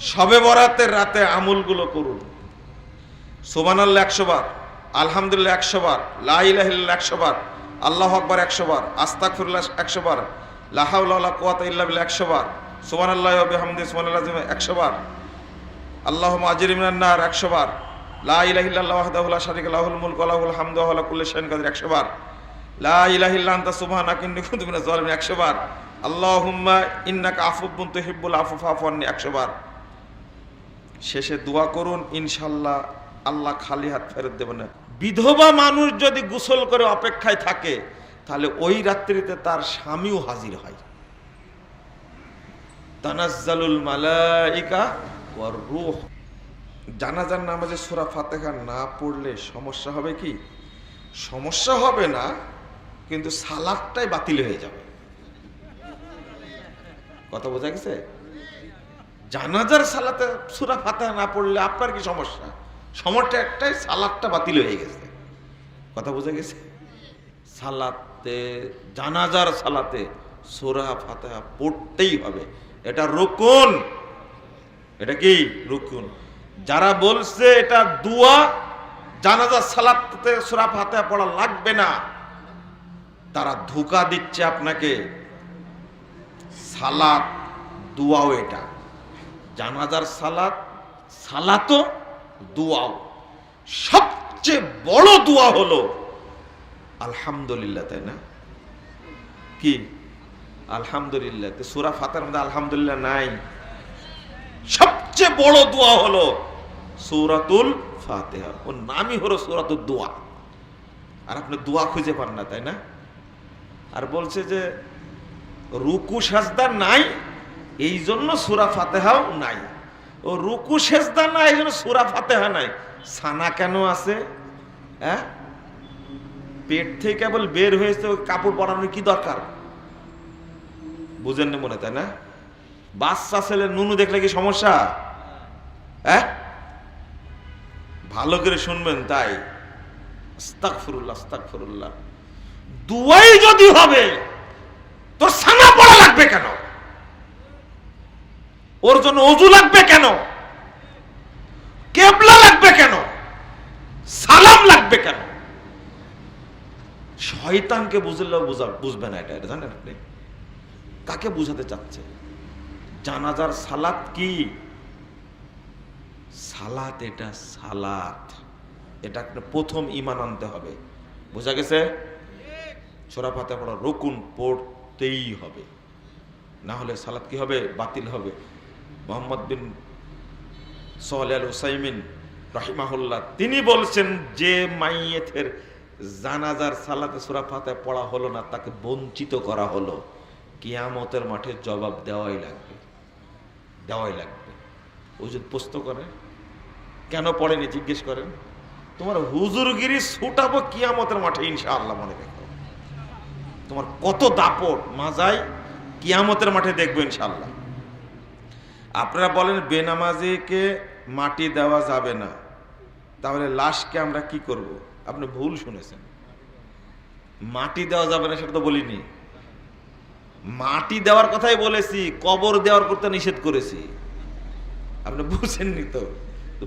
সবে বরাতের রাতে আমলগুলো করুন সোমান আল্লাহ একশো বার আলহামদুলিল্লাহ একশো বার লাইলাহিল্লাহ একশো আল্লাহ আকবার একশো বার আস্তাকফিরুল্লাহ একশো বার লাহাউল্লাহ কুয়াত ইল্লা বিল্লাহ একশো বার সোমান আল্লাহ বিহামদি সোমান আল্লাহ একশো বার আল্লাহ আজির মিনান্নার একশো বার লা ইলাহিল্লাহ ওয়াহদাহু লা শারীকা লাহুল মুলকু ওয়া লাহুল হামদু হুয়া কুল্লি শাইইন কাদির 100 বার লা ইলাহা ইল্লা আনতা সুবহানাকা ইন্নী কুনতু মিনাজ জালিমিন 100 বার আল্লাহুম্মা ইন্নাকা আফুবুন তুহিব্বুল আফু ফাফু আননি 100 বার শেষে দোয়া করুন ইনশাআল্লাহ আল্লাহ খালি হাত ফেরত দেবে না। বিধবা মানুষ যদি গোসল করে অপেক্ষায় থাকে, তাহলে ওই রাত্রিতে তার স্বামীও হাজির হয়। তানাজ্জালুল মালাইকা ওয়ার রূহ। জানাজার নামাজে সুরা ফাতেহা না পড়লে সমস্যা হবে কি? সমস্যা হবে না, কিন্তু সালাদটাই বাতিল হয়ে যাবে। কথা বোঝা গেছে? জানাজার সালাতে সুরা ফাতেহা না পড়লে আপনার কি সমস্যা? সমস্যা একটাই সালাদটা বাতিল হয়ে গেছে। কথা বোঝা গেছে? সালাতে, জানাজার সালাতে সুরা ফাতেহা পড়তেই হবে। এটা রুকুন। এটা কি? রুকুন। যারা বলছে এটা দুয়া, জানাজার সালাতে সুরা ফাতেহা পড়া লাগবে না। তারা ধোকা দিচ্ছে আপনাকে। সালাত, দুয়াও এটা। জানাজার সালাত, সালাতও দুয়াও। সবচেয়ে বড় দুয়া হলো, আলহামদুলিল্লাহ, তাই না? কি? আলহামদুলিল্লাহ। সুরা ফাতার মধ্যে আলহামদুলিল্লাহ নাই। সবচেয়ে বড় দোয়া হলো সূরাতুল ফাতিহা। ওর নামই হলো সূরাতুল দোয়া। আর আপনি দোয়া খুঁজে পান না, তাই না? আর বলছে যে, রুকু সাজদা নাই এই জন্য সুরা ফাতেহাও নাই। ও রুকু সেজদা নাই এই জন্য সুরা ফাতেহা নাই। সানা কেন আছে? হ্যাঁ? পেট থেকে কেবল বের হয়েছে কাপড় পরানোর কি দরকার? বুঝেন না মনে তাই না? বাচ্চা ছেলে নুনু দেখলে কি সমস্যা? হ্যাঁ? ভালো করে শুনবেন তাই। আস্তাগফিরুল্লাহ আস্তাগফিরুল্লাহ। দুয়াই যদি হবে, তোর সানা পড়া লাগবে কেন? ওর জন্য অজু লাগবে কেন? কেবলা লাগবে কেন? সালাম লাগবে কেন? শয়তানকে বুঝলেও বুঝা বুঝবে না এটা জানেন আপনি? কাকে বুঝাতে চাচ্ছে? জানাজার সালাত কি? সালাত এটা সালাত। এটা একটা প্রথম ইমান আনতে হবে। বোঝা গেছে? ছোড়া পাতা পড়া রকুন পড়তেই হবে। না হলে সালাত কি হবে? বাতিল হবে। মোহাম্মদ বিন সোহাল আল হুসাইমিন রাহিমাহুল্লাহ, তিনি বলছেন যে মাইয়েথের জানাজার সালাতে সুরা পড়া হলো না, তাকে বঞ্চিত করা হলো। কিয়ামতের মাঠে জবাব দেওয়াই লাগবে দেওয়াই লাগবে। ও যদি প্রশ্ন করে কেন পড়েনি? জিজ্ঞেস করেন, তোমার হুজুরগিরি ছুটাবো কিয়ামতের মাঠে, ইনশাআল্লাহ মনে রেখো। তোমার কত দাপট মাজাই কিয়ামতের মাঠে দেখব ইনশাআল্লাহ। আপনারা বলেন বেনামাজিকে মাটি দেওয়া যাবে না, তাহলে লাশকে আমরা কি করব? আপনি ভুল শুনেছেন। মাটি দেওয়া যাবে না, সেটা তো বলিনি। মাটি দেওয়ার কথাই বলেছি, কবর দেওয়ার করতে নিষেধ করেছি। আপনি বুঝছেননি তো?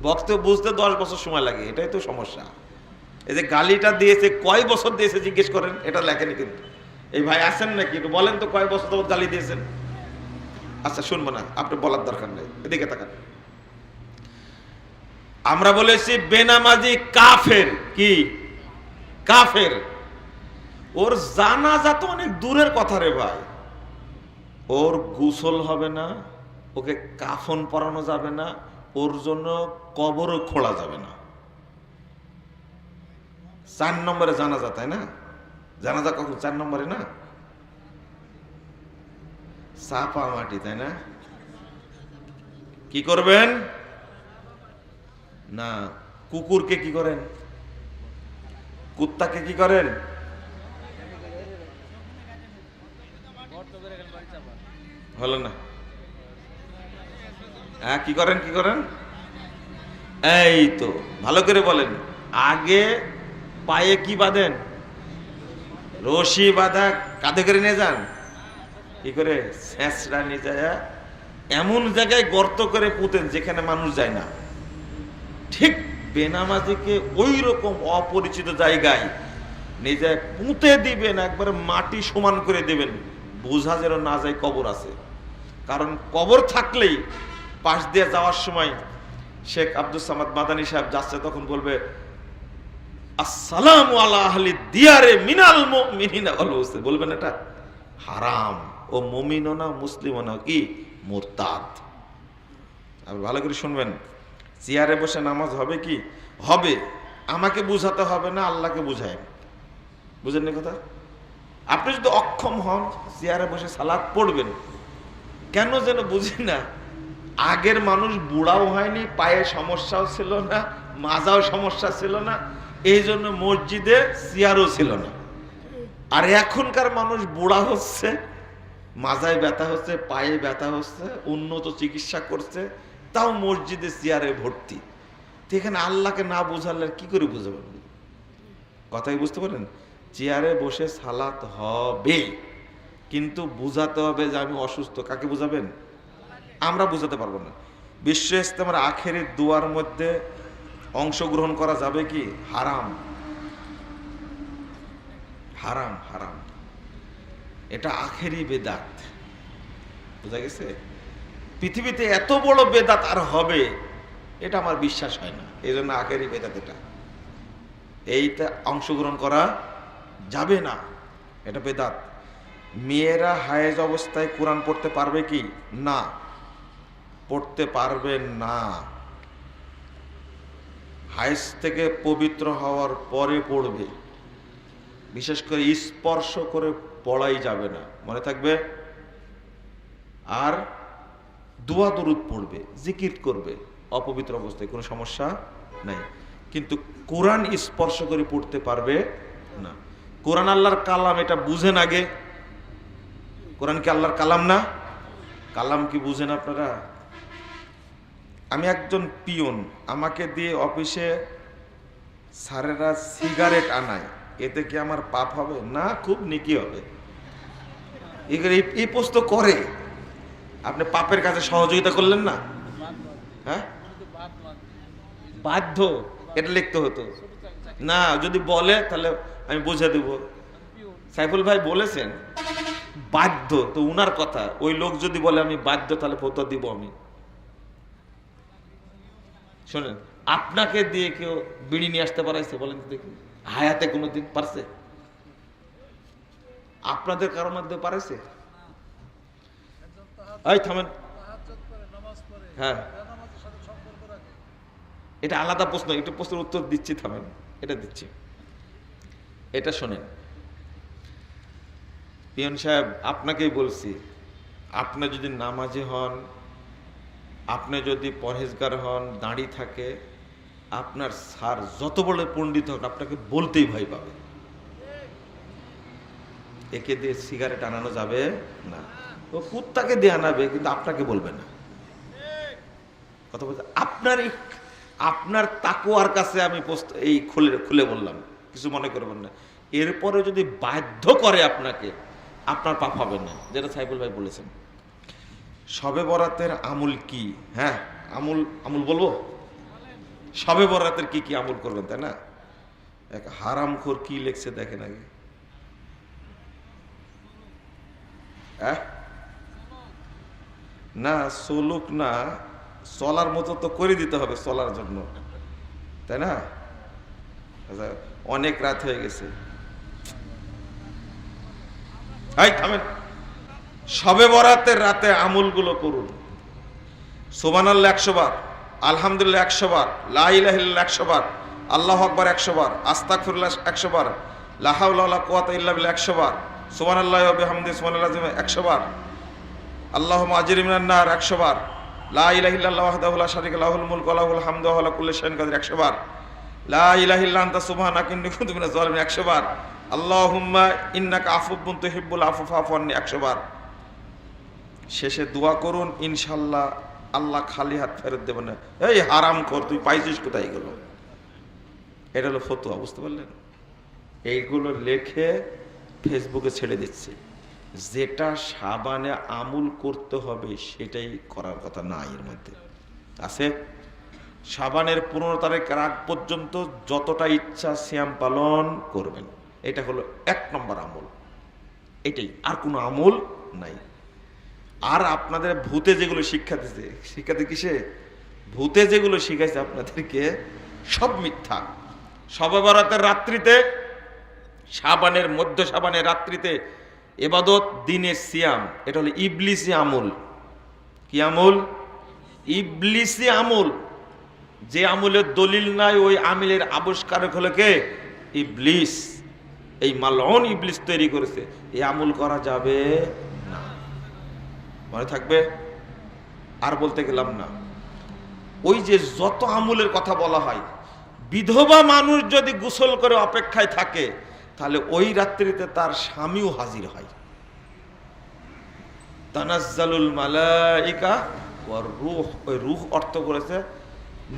বক্তব্য বুঝতে দশ বছর সময় লাগে, এটাই তো সমস্যা। এই যে গালিটা দিয়েছে, কয় বছর দিয়েছে, জিজ্ঞেস করেন, এটা লেখেনি কিন্তু। এই ভাই আছেন নাকি? একটু বলেন তো, কয় বছর গালি দিয়েছেন? আচ্ছা শুনব না, আপনি বলার দরকার নেই, এদিকে তাকান। আমরা বলেছি, বেনামাজি কাফের, কি? কাফের। ওর জানাজা তো অনেক দূরের কথা রে ভাই। ওর গোসল হবে না, ওকে কাফন পরানো যাবে না, ওর জন্য কবরও খোলা যাবে না। চার নম্বরে জানাজা, তাই না? জানাজা কখন? চার নম্বরে না? চাপা মাটি, তাই না? কি করবেন? না, কুকুরকে কি করেন? কুত্তাকে কি করেন? হলো না। হ্যাঁ কি করেন কি করেন? এই তো, ভালো করে বলেন। আগে পায়ে কি বাঁধেন? রশি বাঁধা, কাঁধে করে নিয়ে যান। কি করে? শেষরা নিয়ে যায় এমন জায়গায় গর্ত করে পুঁতেন যেখানে মানুষ যায় না। ঠিক বেনামাজিকে ওই রকম অপরিচিত জায়গায় নিজে পুঁতে দিবেন, একবারে মাটি সমান করে দেবেন। বোঝা যেন না যায় কবর আছে। কারণ কবর থাকলেই পাশ দিয়ে যাওয়ার সময় শেখ আব্দুল সামাদ মাদানী সাহেব যাচ্ছে, তখন বলবে, আসসালামু আলা আহলি দিয়ারে মিনাল মুসলিম বলবেন এটা হারাম। ও মুমিনও না, মুসলিমও না, কি? মুরতাদ। আপনি ভালো করে শুনবেন, চেয়ারে বসে নামাজ হবে কি? হবে। আমাকে বুঝাতে হবে না, আল্লাহকে বুঝায়। বুঝেন নি কথা? আপনি যদি অক্ষম হন, চেয়ারে বসে সালাদ পড়বেন। কেন যেন বুঝি না, আগের মানুষ বুড়াও হয়নি, পায়ে সমস্যাও ছিল না, মাজাও সমস্যা ছিল না এই জন্য মসজিদে চেয়ারও ছিল না। আর এখনকার মানুষ বুড়া হচ্ছে মাজায় ব্যথা হচ্ছে, পায়ে ব্যথা হচ্ছে, উন্নত চিকিৎসা করছে, তাও মসজিদে চেয়ারে ভর্তি। এখানে আল্লাহকে না বোঝালে কি করে বুঝাবেন কথাই বুঝতে পারেন চেয়ারে বসে সালাত হবে। কিন্তু বুঝাতে হবে যে আমি অসুস্থ। কাকে বুঝাবেন? আমরা বুঝাতে পারব না। বিশ্ব ইস্তেমার আখেরের দুয়ার মধ্যে অংশগ্রহণ করা যাবে কি? হারাম। হারাম হারাম। এটা আখেরি বেদাত। বোঝা গেছে? পৃথিবীতে এত বড় বেদাত আর হবে, এটা আমার বিশ্বাস হয় না। এই জন্য আখেরি বেদাত এটা। এইটা অংশগ্রহণ করা যাবে না, এটা বেদাত। মেয়েরা হায়েজ অবস্থায় কোরআন পড়তে পারবে কি? না। পড়তে পারবে না। হায়েজ থেকে পবিত্র হওয়ার পরে পড়বে। বিশেষ করে স্পর্শ করে পড়াই যাবে না। মনে থাকবে? আর দোয়া দরুদ পড়বে, জিকির করবে, অপবিত্র অবস্থায়, কোনো সমস্যা নাই। কিন্তু কোরআন স্পর্শ করে পড়তে পারবে না। কোরআন আল্লাহর কালাম, এটা বুঝেন আগে। কোরআন কি আল্লাহর কালাম না? কালাম কি বুঝেন আপনারা? আমি একজন পিয়ন, আমাকে দিয়ে অফিসে স্যারেরা সিগারেট আনায়। এতে কি আমার পাপ হবে? না, খুব নিকি হবে। এই- পোস্ত করে। আপনি পাপের কাছে সহযোগিতা করলেন না? হ্যাঁ? বাধ্য। এটা লিখতে হতো। না, যদি বলে, তাহলে আমি বুঝে দেব। সাইফুল ভাই বলেছেন, বাধ্য। তো উনার কথা, ওই লোক যদি বলে আমি বাধ্য, তাহলে ফতো দিব আমি। শোনেন, আপনাকে দিয়ে কেউ বিড়ি নিয়ে আসতে পারাইছে, বলেন দেখি। হায়াতে কোনো কোনোদিন পারছে? আপনাদের কারোর মধ্যে পারেছে? থামেন। হ্যাঁ। এটা আলাদা প্রশ্ন এটা প্রশ্নের উত্তর দিচ্ছি, থামেন। এটা দিচ্ছি। এটা শোনেন। পিয়ন সাহেব, আপনাকেই বলছি, আপনি যদি নামাজি হন, আপনি যদি পরহেজগার হন দাঁড়ি থাকে আপনার স্যার যত বড় পণ্ডিত হোক আপনাকে বলতেই ভয় পাবে। একে দিয়ে সিগারেট আনানো যাবে না। ও কুত্তাকে দিয়ে আনাবে, কিন্তু আপনাকে বলবে না। কথা বলতে, আপনার এই, আপনার তাকুয়ার কাছে আমি এই খুলে খুলে বললাম, কিছু মনে করবেন না। এরপরে যদি বাধ্য করে আপনাকে, আপনার পাপ হবে না, যেটা সাইফুল ভাই বলেছেন। সবে বরাতের আমুল কি? হ্যাঁ আমুল আমুল বলব? সবে বরাতের কি কি আমুল করবেন তাই না? এক হারামখোর কি লেখছে দেখেন আগে। না সলুক না চলার মতো তো করে দিতে হবে চলার জন্য তাই না? আচ্ছা, অনেক রাত হয়ে গেছে। সবে বরাতের রাতে আমলগুলো করুন। সোবানাল্লাহ একশো বার। আলহামদুলিল্লাহ একশো বার লাইলাহিল্লাহ একশো বার আল্লাহ আকবর একশো বার আস্তাকফিরুল্লাহ একশো বার লাহাউল্লাহ কোয়াত ইল্লা বিল্লাহ একশো বার সোবানাল্লাহ বিহামদি সোবানাল্লাহ একশো বার আল্লাহ আজির মিনান্নার একশো বার লা ইলাহিল্লাহ ওয়াহদাহুল্লাহ শারিক লাহুল মুলক ওয়া লাহুল হামদু ওয়া লা কুল্লি শাইইন কাদির 100 বার লা ইলাহা ইল্লা আনতা কুনতু মিনাজ জালিমিন 100 বার আল্লাহুম্মা ইন্নাকা আফুবুন তুহিব্বুল আফু ফাফু আননি 100 বার শেষে দোয়া করুন, ইনশাআল্লাহ আল্লাহ খালি হাত ফেরত দেবেন না। এই হারাম কর তুই পাইছিস কোথায় গেল এটা হলো ফতোয়া, বুঝতে পারলেন? এইগুলো লেখে ফেসবুকে ছেড়ে দিচ্ছে। যেটা সাবানে আমুল করতে হবে, সেটাই করার কথা না এর মধ্যে। আছে? সাবানের পনেরো তারিখের আগ পর্যন্ত যতটা ইচ্ছা শ্যাম পালন করবেন। এটা হলো এক নম্বর আমল। এটাই, আর কোনো আমল নাই। আর আপনাদের ভূতে যেগুলো শিক্ষা দিছে শিক্ষাতে কিসে? ভূতে যেগুলো শিখাইছে আপনাদেরকে, সব মিথ্যা। সবে বরাতের রাত্রিতে, সাবানের মধ্য সাবানের রাত্রিতে এবাদত, দিনের সিয়াম, এটা হলো ইবলিসি আমল। কি আমল? ইবলিসি আমল। যে আমলের দলিল নাই, ওই আমিলের আবিষ্কারক হলো কে? ইবলিস। এই মালন ইবলিস তৈরি করেছে। এই আমল করা যাবে মনে থাকবে? আর বলতে গেলাম না। ওই যে যত আমলের কথা বলা হয়, বিধবা মানুষ যদি গোসল করে অপেক্ষায় থাকে, তাহলে ওই রাত্রিতে তার স্বামীও হাজির হয়। তানাজ্জালুল মালাইকা রুহ, ওই রুহ অর্থ করেছে,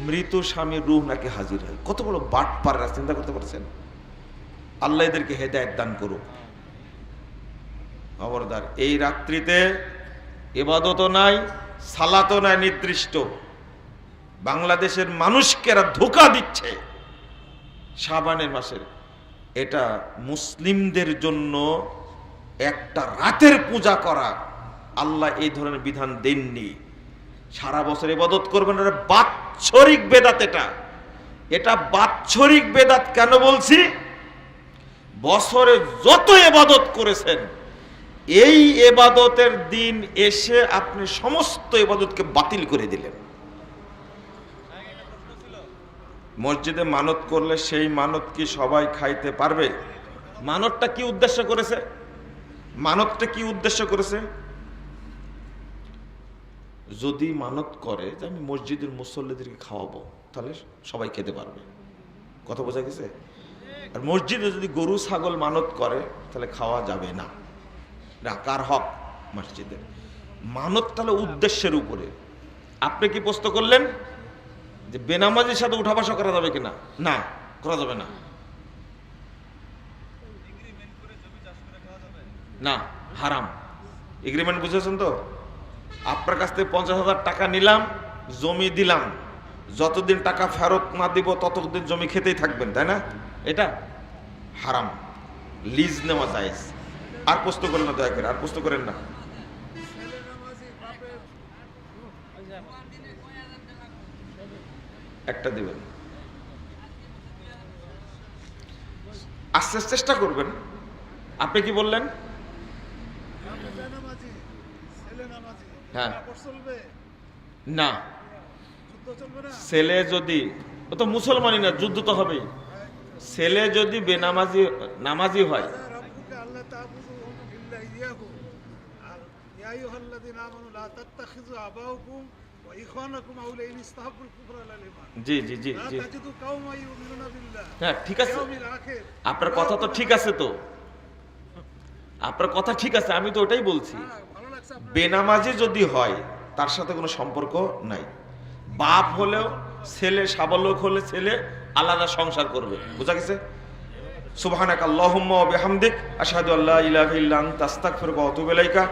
মৃত স্বামীর রুহ নাকি হাজির হয়। কত বড় বাট পারেরা চিন্তা করতে পারছেন? আল্লাহ এদেরকে হেদায়ত দান করুক। খবরদার, এই রাত্রিতে এবাদতও নাই, সালাতও নাই, নির্দিষ্ট। বাংলাদেশের মানুষকে এরা ধোকা দিচ্ছে। শাবানের মাসের। এটা মুসলিমদের জন্য একটা রাতের পূজা করা। আল্লাহ এই ধরনের বিধান দেননি। সারা বছর এবাদত করবেন, এটা বাৎসরিক বেদাত এটা। এটা বাৎসরিক বেদাত কেন বলছি? বছরে যত এবাদত করেছেন এই এবাদতের দিন এসে আপনি সমস্ত এবাদতকে বাতিল করে দিলেন। মসজিদে মানত করলে সেই মানত কি সবাই খাইতে পারবে? মানতটা কি উদ্দেশ্য করেছে? মানতটা কি উদ্দেশ্য করেছে? যদি মানত করে যে আমি মসজিদের মুসল্লিদেরকে খাওয়াবো, তাহলে সবাই খেতে পারবে। কথা বোঝা গেছে? আর মসজিদে যদি গরু, ছাগল মানত করে, তাহলে খাওয়া যাবে না। না কার হক মসজিদে। মানব তাহলে উদ্দেশ্যের উপরে। আপনি কি প্রশ্ন করলেন যে বেনামাজির সাথে উঠা বসা করা যাবে কিনা? না করা যাবে না। না হারাম। এগ্রিমেন্ট বুঝেছেন তো? আপনার কাছ থেকে পঞ্চাশ হাজার টাকা নিলাম জমি দিলাম। যতদিন টাকা ফেরত না দিব ততদিন জমি খেতেই থাকবেন তাই না? এটা হারাম। লিজ নেওয়া যায় আর প্রশ্ন করেন না দয়া করে, আর প্রশ্ন করেন না। একটা দিবেন। আস্তে চেষ্টা করবেন। আপনি কি বললেন? হ্যাঁ। না। ছেলে যদি, ও তো মুসলমানই না, যুদ্ধ তো হবেই। ছেলে যদি বেনামাজি, নামাজি হয় জি জি জি জি। হ্যাঁ ঠিক আছে। আপনার কথা তো ঠিক আছে তো। আপনার কথা ঠিক আছে আমি তো ওটাই বলছি। বেনামাজি যদি হয় তার সাথে কোনো সম্পর্ক নাই। বাপ হলেও ছেলে সাবালক হলে ছেলে আলাদা সংসার করবে। বুঝা গেছে? সুবহানাক আল্লাহুম্মা ওয়া বিহামদিক আশহাদু আল্লা ইলাহা ওয়া আতুবু ইলাইকা।